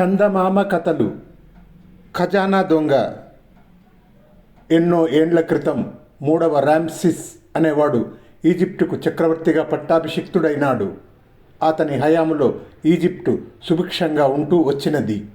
చందమామ కథలు. ఖజానా దొంగ. ఎన్నో ఏండ్ల క్రితం మూడవ రామ్సిస్ అనేవాడు ఈజిప్టుకు చక్రవర్తిగా పట్టాభిషిక్తుడైనాడు. అతని హయాములో ఈజిప్టు సుభిక్షంగా ఉంటూ వచ్చినది.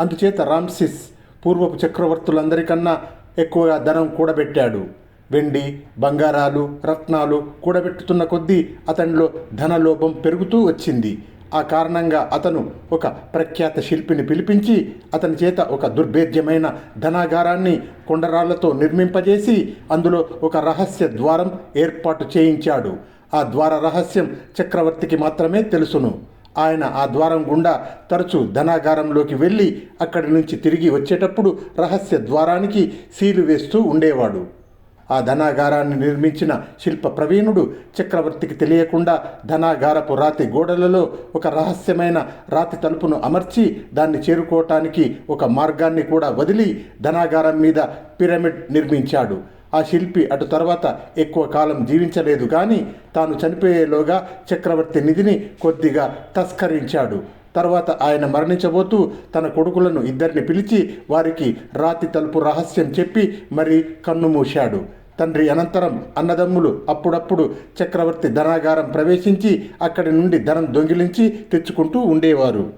అందుచేత రామ్సిస్ పూర్వపు చక్రవర్తులందరికన్నా ఎక్కువగా ధనం కూడబెట్టాడు. వెండి బంగారాలు రత్నాలు కూడబెట్టుతున్న కొద్దీ అతనిలో ధనలోభం పెరుగుతూ వచ్చింది. ఆ కారణంగా అతను ఒక ప్రఖ్యాత శిల్పిని పిలిపించి అతని చేత ఒక దుర్భేద్యమైన ధనాగారాన్ని కొండరాళ్ళతో నిర్మింపజేసి అందులో ఒక రహస్య ద్వారం ఏర్పాటు చేయించాడు. ఆ ద్వార రహస్యం చక్రవర్తికి మాత్రమే తెలుసును. ఆయన ఆ ద్వారం గుండా తరచూ ధనాగారంలోకి వెళ్ళి అక్కడి నుంచి తిరిగి వచ్చేటప్పుడు రహస్య ద్వారానికి సీలు వేస్తూ ఉండేవాడు. ఆ ధనాగారాన్ని నిర్మించిన శిల్ప ప్రవీణుడు చక్రవర్తికి తెలియకుండా ధనాగారపు రాతి గోడలలో ఒక రహస్యమైన రాతి తలుపును అమర్చి దాన్ని చేరుకోవటానికి ఒక మార్గాన్ని కూడా వదిలి ధనాగారం మీద పిరమిడ్ నిర్మించాడు. ఆ శిల్పి అటు తర్వాత ఎక్కువ కాలం జీవించలేదు కానీ తాను చనిపోయేలోగా చక్రవర్తి నిధిని కొద్దిగా తస్కరించాడు. తర్వాత ఆయన మరణించబోతూ తన కొడుకులను ఇద్దరిని పిలిచి వారికి రాతి తలుపు రహస్యం చెప్పి మరి కన్ను మూశాడు. తండ్రి అనంతరం అన్నదమ్ములు అప్పుడప్పుడు చక్రవర్తి ధనాగారం ప్రవేశించి అక్కడి నుండి ధనం దొంగిలించి తెచ్చుకుంటూ ఉండేవారు.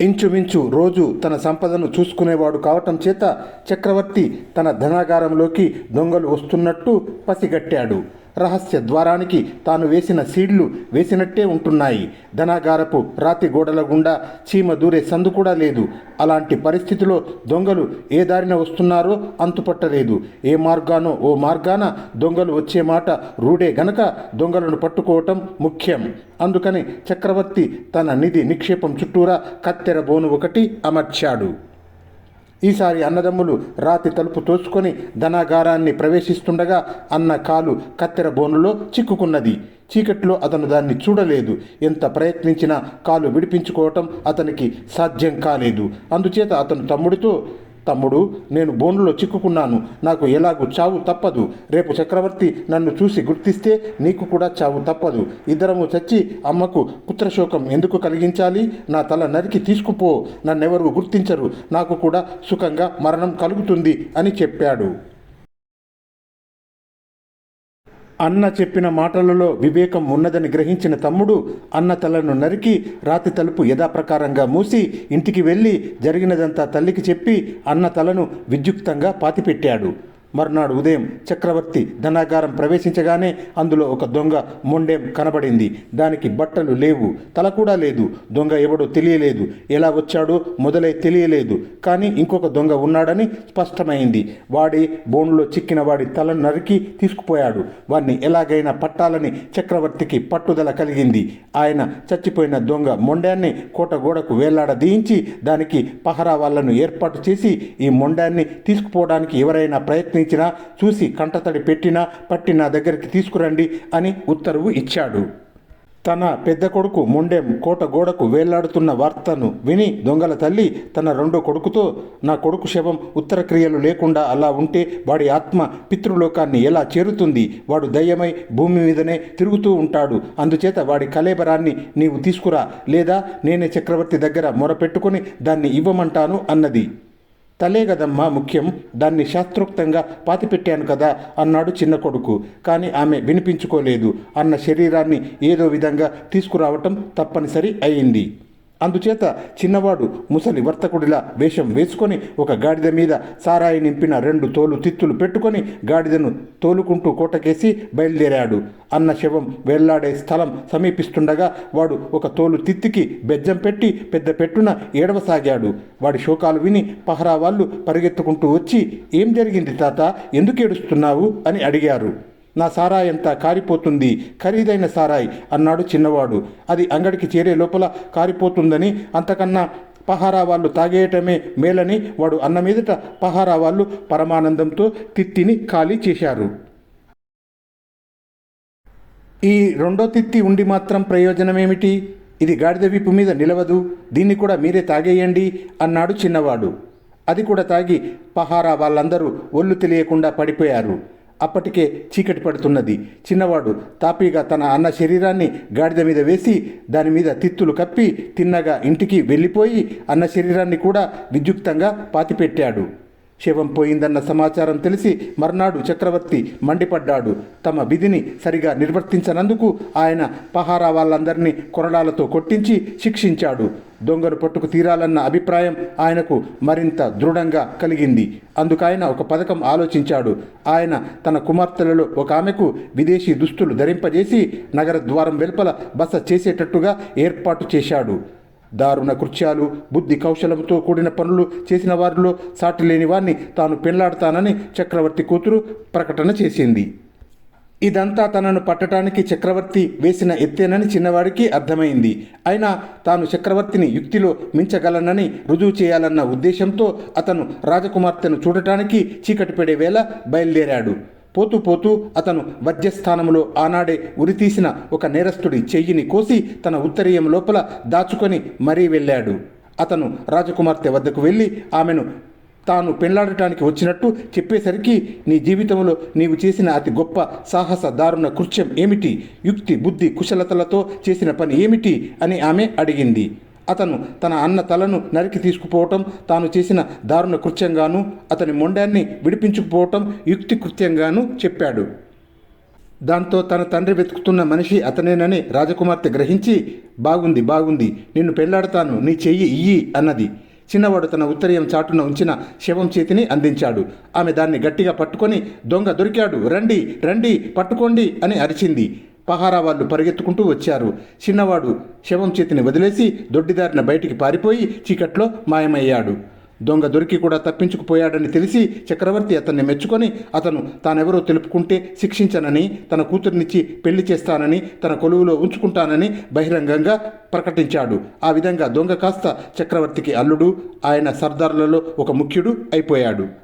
ఇంచుమించు రోజు తన సంపదను చూసుకునేవాడు కావటం చేత చక్రవర్తి తన ధనాగారంలోకి దొంగలు వస్తున్నట్టు పసిగట్టాడు. రహస్య ద్వారానికి తాను వేసిన సీడ్లు వేసినట్టే ఉంటున్నాయి. ధనాగారపు రాతి గోడల గుండా చీమ దూరే సందు కూడా లేదు. అలాంటి పరిస్థితిలో దొంగలు ఏ దారిన వస్తున్నారో అంతుపట్టలేదు. ఏ మార్గానో ఓ మార్గాన దొంగలు వచ్చే మాట రూడే గనక దొంగలను పట్టుకోవటం ముఖ్యం. అందుకని చక్రవర్తి తన నిధి నిక్షేపం చుట్టూరా కత్తెర బోను ఒకటి అమర్చాడు. ఈసారి అన్నదమ్ములు రాతి తలుపు తోసుకొని ధనాగారాన్ని ప్రవేశిస్తుండగా అన్న కాలు కత్తెర బోనులో చిక్కుకున్నది. చీకట్లో అతను దాన్ని చూడలేదు. ఎంత ప్రయత్నించినా కాలు విడిపించుకోవటం అతనికి సాధ్యం కాలేదు. అందుచేత అతను తమ్ముడితో తమ్ముడు నేను బోనులో చిక్కుకున్నాను. నాకు ఎలాగూ చావు తప్పదు. రేపు చక్రవర్తి నన్ను చూసి గుర్తిస్తే నీకు కూడా చావు తప్పదు. ఇద్దరము చచ్చి అమ్మకు పుత్రశోకం ఎందుకు కలిగించాలి? నా తల నరికి తీసుకుపో. నన్నెవరు గుర్తించరు. నాకు కూడా సుఖంగా మరణం కలుగుతుంది అని చెప్పాడు. అన్న చెప్పిన మాటలలో వివేకం ఉన్నదని గ్రహించిన తమ్ముడు అన్న తలను నరికి రాతి తలుపు యథాప్రకారంగా మూసి ఇంటికి వెళ్ళి జరిగినదంతా తల్లికి చెప్పి అన్న తలను విద్యుక్తంగా పాతిపెట్టాడు. మర్నాడు ఉదయం చక్రవర్తి ధనాగారం ప్రవేశించగానే అందులో ఒక దొంగ మొండెం కనబడింది. దానికి బట్టలు లేవు. తల కూడా లేదు. దొంగ ఎవడో తెలియలేదు. ఎలా వచ్చాడో మొదలై తెలియలేదు. కానీ ఇంకొక దొంగ ఉన్నాడని స్పష్టమైంది. వాడి బోన్లో చిక్కిన వాడి తలను నరికి తీసుకుపోయాడు. వాడిని ఎలాగైనా పట్టాలని చక్రవర్తికి పట్టుదల కలిగింది. ఆయన చచ్చిపోయిన దొంగ మొండాన్ని కోట గోడకు వేలాడదీయించి దానికి పహరా వాళ్ళను ఏర్పాటు చేసి ఈ మొండాన్ని తీసుకుపోవడానికి ఎవరైనా ప్రయత్నించినా చూసి కంటతడి పెట్టినా పట్టి నా దగ్గరికి తీసుకురండి అని ఉత్తర్వు ఇచ్చాడు. తన పెద్ద కొడుకు ముండెం కోట గోడకు వేలాడుతున్న వార్తను విని దొంగల తల్లి తన రెండో కొడుకుతో నా కొడుకు శవం ఉత్తర క్రియలు లేకుండా అలా ఉంటే వాడి ఆత్మ పితృలోకాన్ని ఎలా చేరుతుంది? వాడు దయ్యమై భూమి మీదనే తిరుగుతూ ఉంటాడు. అందుచేత వాడి కలేబరాన్ని నీవు తీసుకురా. లేదా నేనే చక్రవర్తి దగ్గర మొరపెట్టుకుని దాన్ని ఇవ్వమంటాను అన్నది. తలే కదమ్మా ముఖ్యం. దాన్ని శాస్త్రోక్తంగా పాతిపెట్టాను కదా అన్నాడు చిన్న కొడుకు. కానీ ఆమె వినిపించుకోలేదు. అన్న శరీరాన్ని ఏదో విధంగా తీసుకురావటం తప్పనిసరి అయింది. అందుచేత చిన్నవాడు ముసలి వర్తకుడిలా వేషం వేసుకొని ఒక గాడిద మీద సారాయి నింపిన రెండు తోలు తిత్తులు పెట్టుకొని గాడిదను తోలుకుంటూ కోటకేసి బయలుదేరాడు. అన్న శవం వెళ్ళాడే స్థలం సమీపిస్తుండగా వాడు ఒక తోలు తిత్తికి బెజ్జం పెట్టి పెద్ద పెట్టున ఏడవసాగాడు. వాడి శోకాలు విని పహరా వాళ్ళు పరిగెత్తుకుంటూ వచ్చి ఏం జరిగింది తాత? ఎందుకు ఏడుస్తున్నావు? అని అడిగారు. నా సారాయి అంతా కారిపోతుంది. ఖరీదైన సారాయి అన్నాడు చిన్నవాడు. అది అంగడికి చేరే లోపల కారిపోతుందని అంతకన్నా పహారా వాళ్ళు తాగేయటమే మేలని వాడు అన్న మీదట పహారా వాళ్ళు పరమానందంతో తిత్తిని ఖాళీ చేశారు. ఈ రెండో తిత్తి ఉండి మాత్రం ప్రయోజనమేమిటి? ఇది గాడిద వీపు మీద నిలవదు. దీన్ని కూడా మీరే తాగేయండి అన్నాడు చిన్నవాడు. అది కూడా తాగి పహారా వాళ్ళందరూ ఒళ్ళు తెలియకుండా పడిపోయారు. అప్పటికే చీకటి పడుతున్నది. చిన్నవాడు తాపీగా తన అన్న శరీరాన్ని గాడిద మీద వేసి దాని మీద తిత్తులు కప్పి తిన్నగా ఇంటికి వెళ్ళిపోయి అన్న శరీరాన్ని కూడా విద్యుక్తంగా పాతిపెట్టాడు. శవం పోయిందన్న సమాచారం తెలిసి మర్నాడు చక్రవర్తి మండిపడ్డాడు. తమ విధిని సరిగా నిర్వర్తించనందుకు ఆయన పహారా వాళ్ళందరినీ కొరడాలతో కొట్టించి శిక్షించాడు. దొంగను పట్టుకు తీరాలన్న అభిప్రాయం ఆయనకు మరింత దృఢంగా కలిగింది. అందుకైన ఒక పథకం ఆలోచించాడు. ఆయన తన కుమార్తెలలో ఒక ఆమెకు విదేశీ దుస్తులు ధరింపజేసి నగర ద్వారం వెలుపల బస చేసేటట్టుగా ఏర్పాటు చేశాడు. దారుణ కృత్యాలు బుద్ధి కౌశలంతో కూడిన పనులు చేసిన వారిలో సాటి లేని వారిని తాను పెళ్ళాడతానని చక్రవర్తి కూతురు ప్రకటన చేసింది. ఇదంతా తనను పట్టడానికి చక్రవర్తి వేసిన ఎత్తేనని చిన్నవాడికి అర్థమైంది. అయినా తాను చక్రవర్తిని యుక్తిలో మించగలనని రుజువు చేయాలన్న ఉద్దేశంతో అతను రాజకుమార్తెను చూడటానికి చీకటి పడే వేళ బయలుదేరాడు. పోతూ పోతూ అతను వజ్రస్థానంలో ఆనాడే ఉరితీసిన ఒక నేరస్తుడి చెయ్యిని కోసి తన ఉత్తరీయం లోపల దాచుకొని మరీ వెళ్ళాడు. అతను రాజకుమార్తె వద్దకు వెళ్ళి ఆమెను తాను పెళ్ళాడటానికి వచ్చినట్టు చెప్పేసరికి నీ జీవితంలో నీవు చేసిన అతి గొప్ప సాహస దారుణ కృత్యం ఏమిటి? యుక్తి బుద్ధి కుశలతలతో చేసిన పని ఏమిటి? అని ఆమె అడిగింది. అతను తన అన్న తలను నరికి తీసుకుపోవటం తాను చేసిన దారుణ కృత్యంగాను అతని మొండాన్ని విడిపించుకుపోవటం యుక్తి కృత్యంగాను చెప్పాడు. దాంతో తన తండ్రి వెతుకుతున్న మనిషి అతనేనని రాజకుమార్తె గ్రహించి బాగుంది బాగుంది నిన్ను పెళ్ళాడతాను నీ చెయ్యి ఇయ్యి అన్నది. చిన్నవాడు తన ఉత్తరీయం చాటున ఉంచిన శవం చేతిని అందించాడు. ఆమె దాన్ని గట్టిగా పట్టుకొని దొంగ దొరికాడు రండి రండి పట్టుకోండి అని అరిచింది. పహారా వాళ్ళు పరిగెత్తుకుంటూ వచ్చారు. చిన్నవాడు శవం చేతిని వదిలేసి దొడ్డిదారిన బయటికి పారిపోయి చీకట్లో మాయమయ్యాడు. దొంగ దొరికి కూడా తప్పించుకుపోయాడని తెలిసి చక్రవర్తి అతన్ని మెచ్చుకొని అతను తానెవరో తెలుపుకుంటే శిక్షించనని తన కూతుర్నిచ్చి పెళ్ళి చేస్తానని తన కొలువులో ఉంచుకుంటానని బహిరంగంగా ప్రకటించాడు. ఆ విధంగా దొంగ కాస్త చక్రవర్తికి అల్లుడు ఆయన సర్దారులలో ఒక ముఖ్యుడు అయిపోయాడు.